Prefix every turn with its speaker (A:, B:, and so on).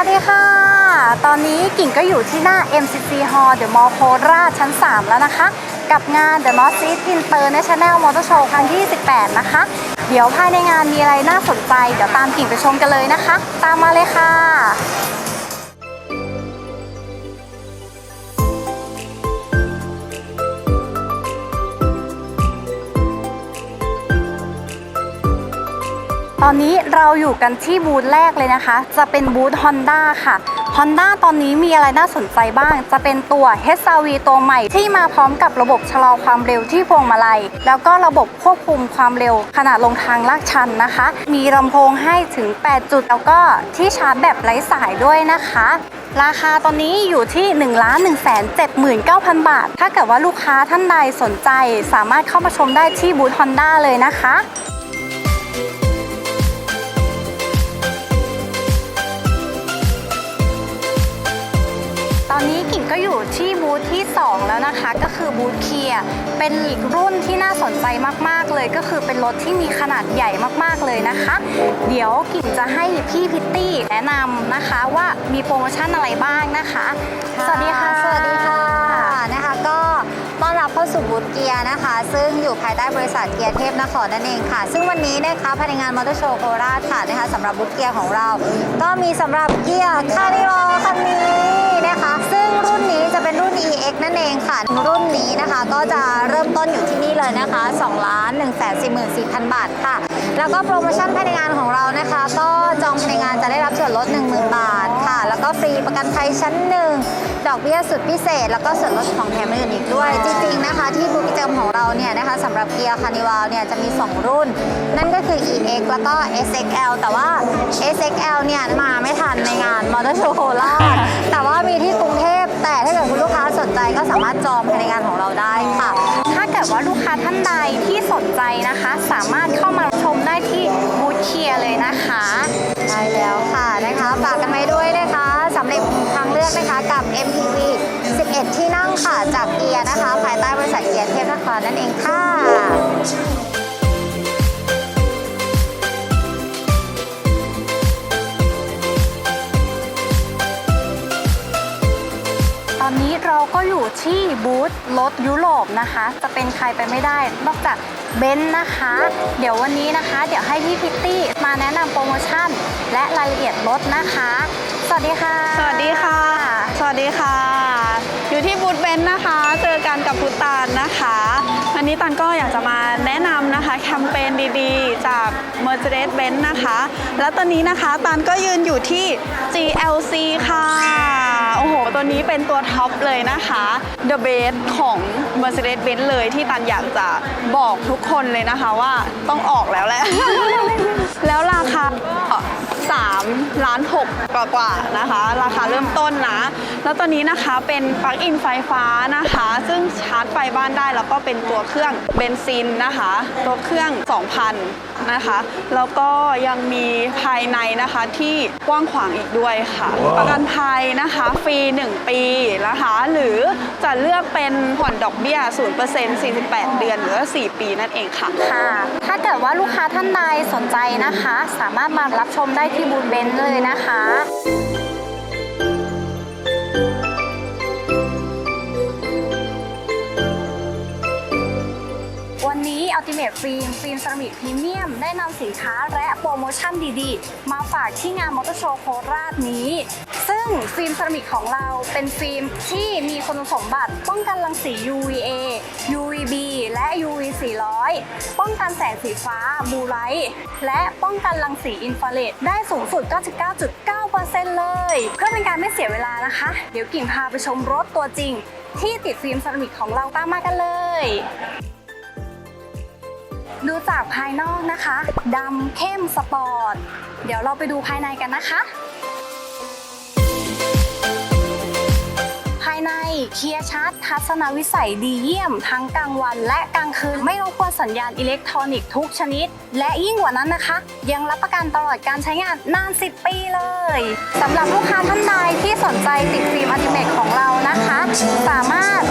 A: วัสดีค่ะ ตอนนี้กิ่งก็อยู่ที่หน้า MCC Hall The Mall โคราชชั้น 3 แล้วนะคะ กับงาน The North East International Motor Show ครั้งที่ 18 นะคะ เดี๋ยวภายในงานมีอะไรน่าสนใจ เดี๋ยวตามกิ่งไปชมกันเลยนะคะ ตามมาเลยค่ะ อนนี้เราอยู่กันที่บูธแรกเลยนะคะ จะเป็นบูธ Honda ค่ะ Honda ตอนนี้มีอะไรน่าสนใจบ้าง จะเป็นตัว HRV ตัวใหม่ที่มาพร้อมกับระบบชะลอความเร็วที่พวงมาลัย แล้วก็ระบบควบคุมความเร็วขณะลงทางลาดชันนะคะ มีลำโพงให้ถึง 8 จุด แล้วก็ที่ชาร์จแบบไร้สายด้วยนะคะราคาตอนนี้อยู่ที่ 1 1 7 9 0 0 0 บาท ถ้าเกิดว่าลูกค้าท่านใดสนใจ สามารถเข้ามาชมได้ที่บูธ Honda เลยนะคะ ที่บูธที่ 2 แล้วนะคะก็คือบูธเคียเป็นอีกรุ่นที่น่าสนใจมากๆเลย ก็คือเป็นรถที่มีขนาดใหญ่มากๆเลยนะคะ เดี๋ยวกิ่งจะให้พี่พิตตี้แนะนำนะคะว่ามีโปรโมชั่นอะไรบ้างนะคะ สวัสดีค่ะ
B: สวัสดีค่ะนะคะก็ต้อนรับเข้าสู่บูธเกียร์นะคะ ซึ่งอยู่ภายใต้บริษัทเกียร์เทพนครนั่นเองค่ะ ซึ่งวันนี้นะคะภายในงานมอเตอร์โชว์โคราชค่ะนะคะสำหรับบูธเกียร์ของเรา ก็มีสำหรับเกียร์คาริโอคันนี้นะคะ ซึ่งรุ่นนี้จะเป็ นรุ่น EX นั่นเองค่ะ รุ่นนี้นะคะก็จะเริ่มต้นอยู่ที่นี่เลยนะคะ2ล้าน1 4 4 0 0 0 บาทค่ะ แล้วก็โปรโมชั่นภายในงานของเรานะคะ ก็จองภายในงานจะได้รับส่วนลด 10,000 บาทค่ะ แล้วก็ฟรีประกันภัยชั้นหนึ่งดอกเบี้ยสุดพิเศษ แล้วก็ส่วนลดของแถมอื่นอีกด้วย จริงๆนะคะ ที่บูธกิจกรรมของเราเนี่ยนะคะสำหรับเกียร์คานิวาลเนี่ยจะมี 2 รุ่น นั่นก็คือ EX แล้วก็ SXL แต่ว่า SXL เนี่ยมาไม่ทันในงานมอเตอร์โชว์โคราชแต่ว่ามีที่ แต่ถ้าเกิดคุณลูกค้าสนใจก็สามารถจองภายในงานของเราได้ค่ะ
A: ถ้าเกิดว่าลูกค้าท่านใดที่สนใจนะคะ สามารถเข้ามา
B: ก็อยู่ที่
A: บูธรถยุโรปนะคะ จะเป็นใครไปไม่ได้ นอกจากเบนซ์นะคะ เดี๋ยววันนี้นะคะ เดี๋ยวให้พี่พิตตี้มาแนะนำโปรโมชั่น และรายละเอียดรถนะคะ สวัสดีค่ะ
C: สวัสดีค่ะ สวัสดีค่ะ อยู่ที่บูธเบนซ์นะคะ เจอกันกับพุตานนะคะ วันนี้ตันก็อยากจะมาแนะนำนะคะแคมเปญดีๆ จาก Mercedes-Benz นะคะ และตอนนี้นะคะตันก็ยืนอยู่ที่ GLC ค่ะ โอ้โห ตัวนี้เป็นตัวท็อปเลยนะคะ The Best ของ Mercedes-Benz เลยที่ตันอยากจะบอกทุกคนเลยนะคะว่าต้องออกแล้วแหละ แล้วราคา 3ล้าน6กว่ากว่าๆนะคะ ราคาเริ่มต้นนะ แล้วตอนนี้นะคะเป็นปลั๊กอินไฟฟ้านะคะ ซึ่งชาร์จไฟบ้านได้แล้วก็เป็นตัวเครื่องเบนซินนะคะ ตัวเครื่อง 2,000 นะคะ แล้วก็ยังมีภายในนะคะที่กว้างขวางอีกด้วยค่ะ ประกันภัยนะคะฟรี 1 ปีนะคะ หรือจะเลือกเป็นผ่อนดอกเบี้ย 0% 48 เดือนหรือว่า4ปีนั่นเองค่ะ
A: ค่ะ ถ้าเกิดว่าลูกค้าท่านใดสนใจนะคะ สามารถมารับชมได้ที่ที่บูนเบนซ์เลยนะคะ วันนี้ Ultimate Film ฟิล์มเซรามิกพรีเมียม ได้นำสินค้าและโปรโมชั่นดีๆ มาฝากที่งานมอเตอร์โชว์โคราชนี้ ซึ่งฟิล์มเซรามิกของเราเป็นฟิล์มที่มีคุณสมบัติ ป้องกันรังสี UVA UVB และ UV 400 ป้องกันแสงสีฟ้าบูไลท์และป้องกันรังสีอินฟราเรดได้สูงสุด 99.9%เลย เพื่อเป็นการไม่เสียเวลานะคะ เดี๋ยวกิ่งพาไปชมรถตัวจริง ที่ติดฟิล์มเซรามิกของเราตามมากันเลย จากภายนอกนะคะดำเข้มสปอร์ต เดี๋ยวเราไปดูภายในกันนะคะ ภายในเคลียร์ชัด ทัศนวิสัยดีเยี่ยม ทั้งกลางวันและกลางคืน ไม่รบกวนสัญญาณอิเล็กทรอนิกส์ทุกชนิด และยิ่งกว่านั้นนะคะ ยังรับประกันตลอดการใช้งานนาน 10 ปีเลยสำหรับลูกค้าท่านใดที่สนใจติดฟิล์มอัลติเมทของเรานะคะ สามารถ